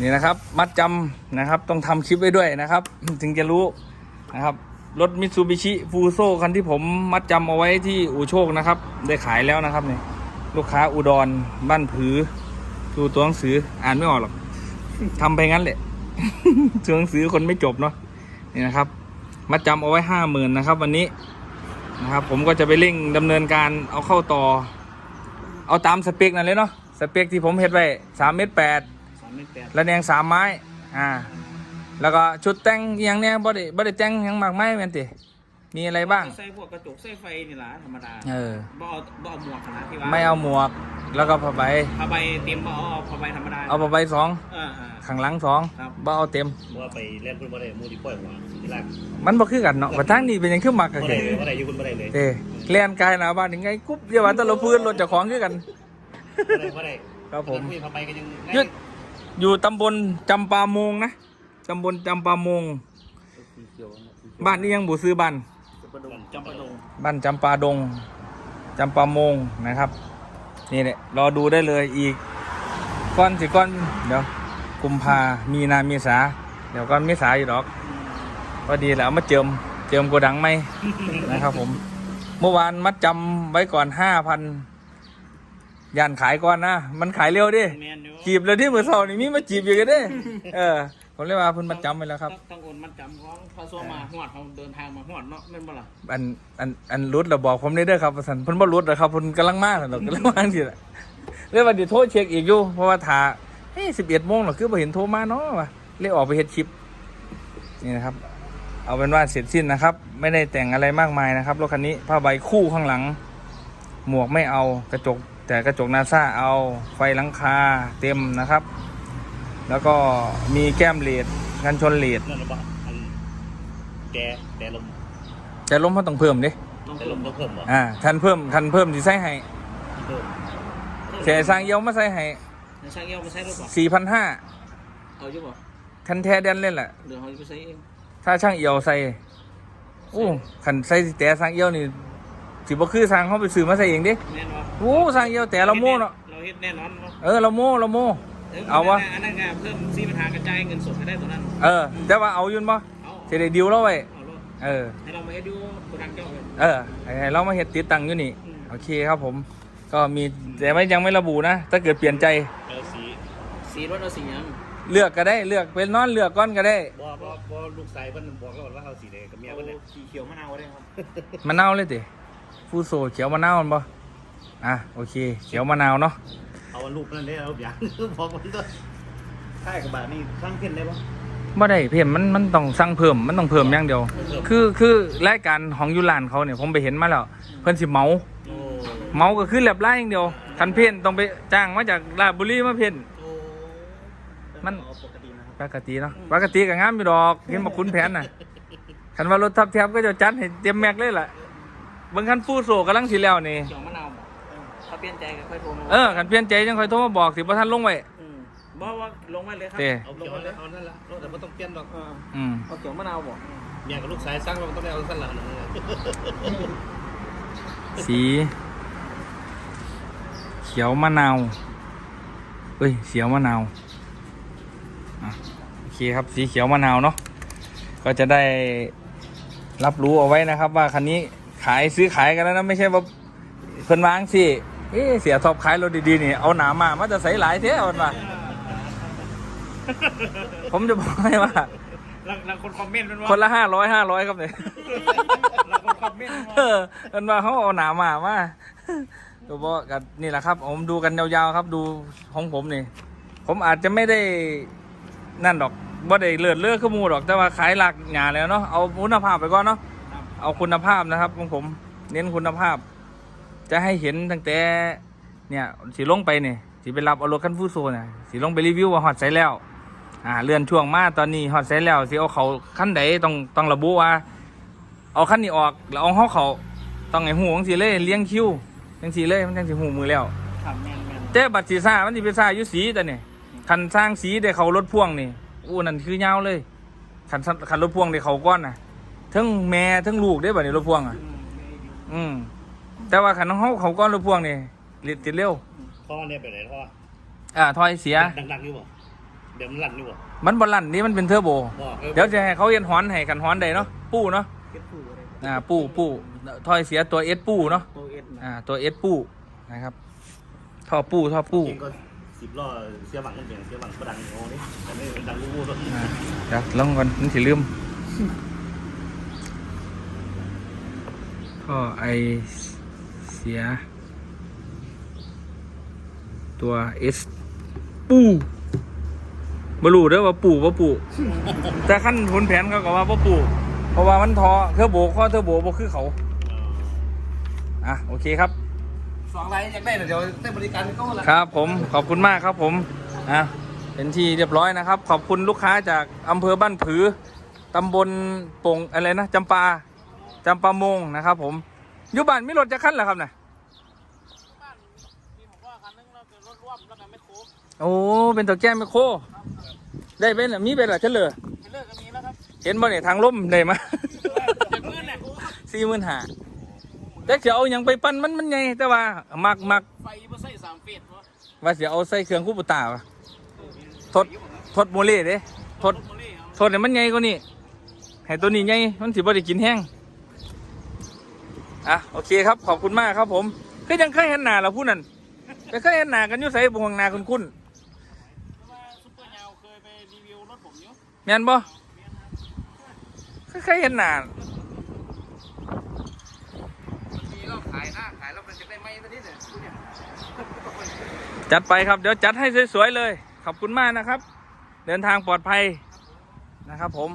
นี่นะครับ มัดจำนะครับ ต้องทำคลิปไว้ด้วยนะครับ ถึงจะรู้นะครับ รถมิตซูบิชิฟูโซคันที่ผมมัดจำเอาไว้ที่อู่โชคนะครับ ได้ขายแล้วนะครับนี่ลูกค้าอุดรบ้านผือดูตัวหนังสืออ่านไม่ออกหรอกทำไปงั้นแหละตัวหนังสือคนไม่จบเนาะนี่นะครับมัดจำเอาไว้ห้าหมื่นนะครับ วันนี้นะครับ ผมก็จะไปเร่งดำเนินการเอาเข้าต่อ เอาตามสเปคนั่นเลยเนาะสเปคที่ผมเฮ็ดไว้สามเมตรแปด สามเมตรแปดระแนงสามไม้อ่า แล้วก็ชุดแต่งอหย่างเนี้ยบ่ได้บ่ได้แต่งหยังมากไม้แม่นติมีอะไรบ้าง ใส่พวกกระจกใส่ไฟนี่ล่ะธรรมดาเออ บ่เอาบ่เอาหมวกขนาดที่ว่าไม่เอาหมวก แล้วก็ผ้าใบผ้าใบเต็มบ่เอาเอาผ้าใบธรรมดาเอาผ้าใบสองเออเออ ข้างหลังสองครับ บ่เอาเต็ม ว่าไปเล่นพุ่นบ่ได้มูดีปล่อยหัวที่แรกมันบ่คือกันเนาะว่าทางนี้เป็นหยังคือมักกันบ่แค่ได้เลยบ่ได้อยู่พุ่นบ่ได้เลยเด้แล่นกายหน้าบ้านยังไงกุ๊บอย่าว่าแต่ละพื้นรถเจ้าของคือกัน บ่ได้บ่ได้ครับผมคุยเข้าไปก็ยังยึด อยู่ตำบลจำปาโมงนะตำบลจำปาโมง บ้านนี้ยังบ่ซื้อบ้านจำปาดงบ้านจำปาดงจำปาโมงนะครับ นี่แหละรอดูได้เลยอีกก้อนสิก้อนเดี๋ยวกุมภามีนาเมษาเดี๋ยวก้อนเมษาอยู่ดอกพอดีแหล้วมาเจิมเจิมโกดังไหมนะครับผม เมื่อวานมัดจำไว้ก่อนห้าพัน ย่านขายก่อนนะ มันขายเร็วดิแมนอยู่จีบเลยที่มือเสานี่มีมาจีบอยู่กันเด้เออ ผมเรียกว่าเพิ่นมัดจำไปแล้วครับต้องต้องโอนมัดจำของพาซัวมาหอดเขาเดินทางมาหอดเนาะแม่นบ่ล่ะอันอันอันรุดเราบอกผมได้เด้อครับว่าสันเพิ่นบ่รุดหรอกครับเพิ่นกำลังมาซั่นดอกกำลังมาสิล่ะเลยว่าเดี๋ยวโทรเช็คอีกอยู่เพราะว่าถ้าเฮ้ย11โมงหรอคือบ่เห็นโทรมาเนาะว่ะเลยออกไปเฮ็ดคลิปนี่นะครับ เอาเป็นว่าเสร็จสิ้นนะครับ ไม่ได้แต่งอะไรมากมายนะครับรถคันนี้ผ้าใบคู่ข้างหลัง หมวกไม่เอากระจก แต่กระจกนาซาเอาไฟหลังคาเต็มนะครับ แล้วก็มีแก้มเลดกันชนเลดนั่นหรือเปล่าอันแกแกลมแต่ล้มเขาต้องเพิ่มดิต้องแกลมต้องเพิ่มบ่อ่าคันเพิ่มคันเพิ่มสิใส่ให้เพิ่มแต่สร้างเยี่ยวมาใส่ให้ในช่างเอี้ยวมาใช้รถบ่สี่พันห้าเอาอยู่บ่คันแท้เดนเล่นแหละ เดี๋ยวเขาจะไปใช้เองถ้าช่างเอี่ยวใส่โอ้คันใส่แต่สร้างเอี่ยวนี่ สิบ่คือสร้างเขาไปซื้อมาใส่เองดิแน่นอนโอ้สร้างเอี่ยวแต่เราโม่เนาะเราเฮ็ดแน่นอนเนาะเออเราโม่เราโม่เอาวะอันนั้นไงเพิ่มซีปัญหากระจายเงินสดให้ได้ตัวนั้น เออแต่ว่าเอาอยุ่นบ่เอาสิได้ดิวเราไว้เอารถเออให้เรามาเฮ็ดดูโกดังเจ้าเลยเออให้ให้เรามาเฮ็ดติดตั้งอยู่นี่อืมโอเคครับผม ก็มีแต่ไม่ยังไม่ระบุนะ ถ้าเกิดเปลี่ยนใจแล้วสีสีรถเอาสีหยังเลือกก็ได้เลือกเป็นนอนเลือกก้อนก็ได้บ่บ่บ่ลูกชายเพิ่นบอกแล้วว่าเอาสีแดงกับเมียเอาเพิ่นเนี่ยสีเขียวมะนาวได้ครับมะนาวเลยติ ฟูโซเขียวมะนาวมันบ่อะโอเค เขียวมะนาวเนาะเอารูปนั่นได้เอาอย่างบอกมันก็ค่ายกับบาทนี่สร้างขึ้นได้บ่บ่ได้เพิ่มมันมันต้องสั่งเพิ่มมันต้องเพิ่มอย่างเดียว คือคือรายการของยูรานเขาเนี่ยผมไปเห็นมาแล้วเพิ่นสิเหมาโอ้เหมาก็คือแลบไล่อย่างเดียวคันเพ่นต้องไปจ้างมาจากราชบุรีมาเพ่นโอ้มันเอาปกตินะครับปกติเนาะปกติก็งามอยู่ดอกเห็นบอกคุณแผนน่ะคันว่ารถทับแทบก็จะจัดให้เต็มแม็กเลยล่ะ เบิ่งคันฟูโซกำลังสิแล้วนี่ เขียวมะนาวบอกถ้าเปลี่ยนใจก็ค่อยโทรมาเออคันเปลี่ยนใจจังค่อยโทรมาบอกสิบ่ทันลงไว้อืมบอกว่าลงมาเลยครับเด้เอาเขียวเอานั่นละรถแต่บ่ต้องเปลี่ยนดอกเอออืมเอาเขียวมะนาวบอกเมียกับลูกชายสร้างเราต้องได้เอาสั้นหลังสี เขียวมะนาวเอ้ยเขียวมะนาวอะโอเคครับสีเขียวมะนาวเนาะก็จะได้รับรู้เอาไว้นะครับ ว่าคันนี้ ขายซื้อขายกันแล้วนะไม่ใช่ว่าเพิ่นวางสิเอ๊ะเสียทอบขายรถดีๆนี่เอาหนามามันจะใส่หลายเท่ามันว่าผมจะบอกให้ว่าหลังหลังคนคอมเมนต์มันว่าคนละห้าร้อยห้าร้อยครับเนี่ยหลังคนคอมเมนต์มันเอว่าอมันว่าเขาเอาหนามามาดูบอกกันนี่แหละครับผมดูกันยาวๆครับดูของผมนี่ ผมอาจจะไม่ได้นั่นดอกว่าได้เลือดเลือดขึ้นมูดอกแต่ว่าขายหลักหยาเลยเนาะเอาคุณภาพไปก่อนเนาะครับ เอาคุณภาพนะครับของผมเน้นคุณภาพ จะให้เห็นตั้งแต่เนี่ยสีลงไปเนี่ยสีไปรับเอารถคันฟูโซเนี่ยสีลงไปรีวิวว่าฮอตใส่แล้วอ่าเลื่อนช่วงมาตอนนี้ฮอตใส่แล้วสิเอาเขาขั้นใดต้องต้องระบุว่า เอาขั้นนี้ออกแล้วเอาเขาเขาต้องไอ้หูของสีเลยเลี้ยงคิวจังสีเลยมันจังสีหูมือแล้วครับแมนแมนแต่บัตรสีซ่ามันสิเป็นซ่าอยู่สีแต่เนี่ยคันสร้างสีได้เขารถพ่วงนี่อู้นั่นคือยาวเลยคันคันรถพ่วงได้เขาก้อนน่ะ ทั้งแม่ทั้งลูกได้บัดนี้รถพ่วงอะ อืมอืมแต่ว่าคันของเขาเขาก้อนรถพ่วงนี่ติดติดเร็วพ่อเนี่ยไปไหนพ่ออ่าถอยเสีย ดังๆอยู่บ่เดี๋ยวมันลั่นอยู่บ่มันบอลลันนี่มันเป็นเทอร์โบบอกออเดี๋ยวจะให้เขาเย็นฮอนให้กันฮอนได้เนาะปู้เนาะเก็บผู้อะไรอ่าปู้ปู้ถ้อยเสียตัวเอสปู้เนาะโอเอสนะอ่าตัวเอสปู้นะครับท่อปู้ท่อปู้จริงก็สิบล้อเสียบังมันเปลี่ยนเสียบังประดังโอ้นี่แต่ไม่เป็นดังกู้ๆตัวอ่าเดี๋ยวลองก่อนมันสิลืม ท่อไอเสีย ตัวเอสปู้บรูเด้อว่าปู่ว่าปู่แต่ขั้นผลแผนเขาก็ว่าว่าปู่เพราะว่ามันทอเทอร์โบข้อเทอร์โบบ่คือเขาอะโอเคครับสองไรอยากได้เดี๋ยวได้บริการก็ละครับผมขอบคุณมากครับผมอะเป็นที่เรียบร้อยนะครับ ขอบคุณลูกค้าจากอำเภอบ้านผือตำบลโป่งอะไรนะจำปา จำปามงนะครับ ผมอยู่บ้านมีรถจะขั้นเหรอครับน่ะบ้านมีผมว่าคันนึงแล้วเป็นรถร่วมแล้วกันไม่โค้งโอ้เป็นตัวแก้ไมโครได้เป็นเหรอมีเป็นเหรอเฉลยไปเลิกก็มีแล้วครับเห็นบ่เนี่ยทางล่มได้มาเจ็บเงินเนี่ยสี่หมื่นห้าแต่เสียเอาหยังไปปั้นมันมันใหญ่แต่ว่ามักมักไฟบ่ใส่สามเฟสวะว่าเสียเอาใส่เครื่องคู่ปุตตาวะทดทดโมเลเด้ทดรถโมเล่เอาโทษเนี่ยมันใหญ่กว่านี้ให้ตัวนี้ใหญ่มันสิบ่ได้กินแห้ง อะโอเคครับขอบคุณมากครับผมก็ยังเคยเห็นหน้าเราผู้นั้นแต่เคยเห็นหน้ากันอยู่ใส่บวงหนาคุณคุณเพราะว่าซุปเปอร์ยาวเคยไปรีวิวรถผมอยู่แม่นบ่เคยเห็นหน้ามีเราขายหน้าขายแล้วมันจะได้ไหมตัวนี้เนี่ยดูเนี่ยจัดไปครับเดี๋ยวจัดให้สวยๆเลย ขอบคุณมากนะครับ เดินทางปลอดภัยนะครับผม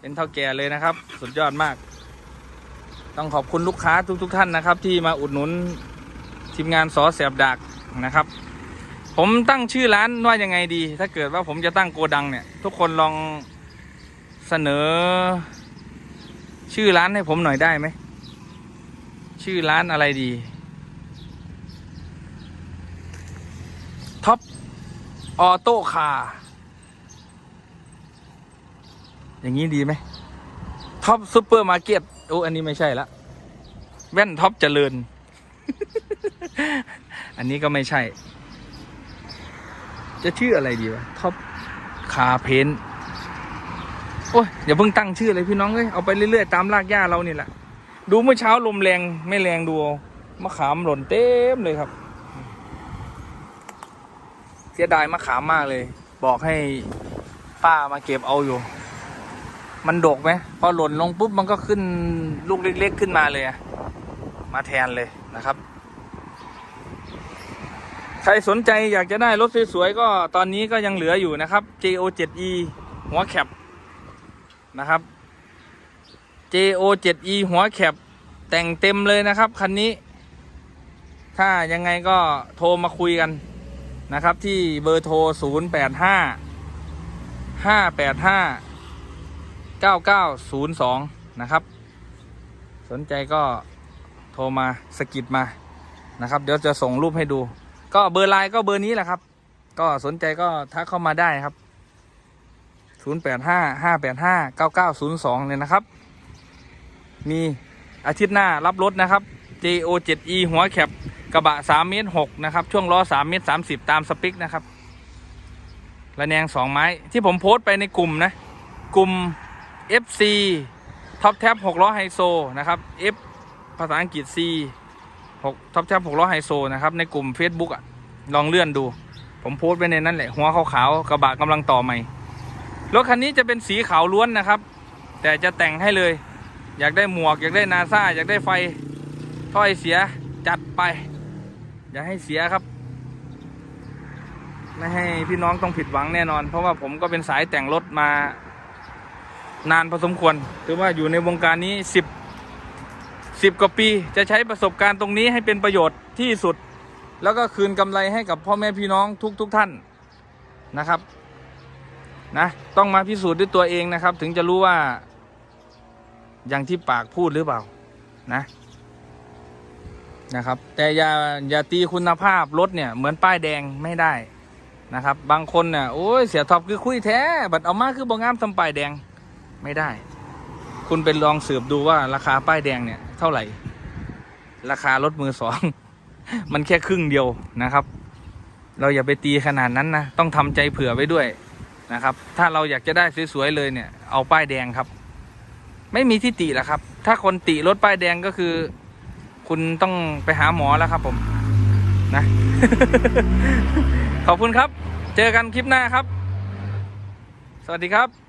เป็นเท่าแก่เลยนะครับ สุดยอดมาก ต้องขอบคุณลูกค้าทุก ๆ ท่านนะครับ ที่มาอุดหนุนทีมงานสอแสบดักนะครับ ผมตั้งชื่อร้านว่ายังไงดี ถ้าเกิดว่าผมจะตั้งโกดังเนี่ย ทุกคนลองเสนอ ชื่อร้านให้ผมหน่อยได้ไหม ชื่อร้านอะไรดีท็อปออโต้คาร์อย่างนี้ดีไหมท็อปซูเปอร์มาร์เก็ต โอ้อันนี้ไม่ใช่ละ แว่นท็อปเจริญ อันนี้ก็ไม่ใช่ จะชื่ออะไรดีวะท็อปคาเพนโอ้ยอย่าเพิ่งตั้งชื่อเลยพี่น้องเลยเอาไปเรื่อยๆตามรากหญ้าเรานี่แหละดูเมื่อเช้าลมแรงไม่แรงดูเอามะขามหล่นเต็มเลยครับ เสียดายมะขามมากเลย บอกให้ป้ามาเก็บเอาอยู่ มันดกไหมพอหล่นลงปุ๊บมันก็ขึ้นลูกเล็ก ๆ ขึ้นมาเลยมาแทนเลยนะครับ ใครสนใจอยากจะได้รถสวยๆก็ตอนนี้ก็ยังเหลืออยู่นะครับ JO7E หัวแคปนะครับ JO7E หัวแคปแต่งเต็มเลยนะครับคันนี้ ถ้ายังไงก็โทรมาคุยกันนะครับ ที่เบอร์โทร 085 585 9 9 0 2 นะครับ สนใจก็โทรมาสกิดมานะครับ เดี๋ยวจะส่งรูปให้ดู ก็เบอร์ไลน์ก็เบอร์นี้แหละครับ ก็สนใจก็ทักเข้ามาได้ครับ 0 8 5 5 8 5 9 9 0 2เลยนะครับ มีอาทิตย์หน้ารับรถนะครับ JO7E หัวแคปกระบะ 3 เมตร 6 นะครับ ช่วงล้อ 3 เมตร 30 ตามสปิกนะครับระแนง 2 ไม้ที่ผมโพสต์ไปในกลุ่มนะ กลุ่ม FC ท็อปแท็บ6ล้อไฮโซนะครับ F ภาษาอังกฤษ C 6ท็อปแท็บ6ล้อไฮโซนะครับ ในกลุ่ม Facebook อะลองเลื่อนดู ผมโพสต์ไปในนั้นแหละ หัวขาวๆกระบะกำลังต่อใหม่ รถคันนี้จะเป็นสีขาวล้วนนะครับ แต่จะแต่งให้เลย อยากได้หมวก อยากได้นาซาอยากได้ไฟถ้อยเสียจัดไป อย่าให้เสียครับ ไม่ให้พี่น้องต้องผิดหวังแน่นอน เพราะว่าผมก็เป็นสายแต่งรถมา นานพอสมควรถือว่าอยู่ในวงการนี้สิบสิบกว่าปีจะใช้ประสบการณ์ตรงนี้ให้เป็นประโยชน์ที่สุด แล้วก็คืนกำไรให้กับพ่อแม่พี่น้องทุกทุกๆท่านนะครับนะต้องมาพิสูจน์ด้วยตัวเองนะครับ ถึงจะรู้ว่าอย่างที่ปากพูดหรือเปล่านะนะครับ แต่อย่าอย่าตีคุณภาพรถเนี่ยเหมือนป้ายแดงไม่ได้นะครับ บางคนเนี่ยโอ้ยเสียท็อปคือคุยแท้ บัดเอามาคือบ่งามทำป้ายแดง ไม่ได้ คุณเป็นลองสืบดูว่าราคาป้ายแดงเนี่ยเท่าไหร่ ราคารถมือสอง มันแค่ครึ่งเดียวนะครับ เราอย่าไปตีขนาดนั้นนะ ต้องทำใจเผื่อไว้ด้วยนะครับ ถ้าเราอยากจะได้สวยๆเลยเนี่ย เอาป้ายแดงครับ ไม่มีที่ติแล้วครับ ถ้าคนติรถป้ายแดงก็คือ คุณต้องไปหาหมอแล้วครับ ผมนะ ขอบคุณครับ เจอกันคลิปหน้าครับ สวัสดีครับ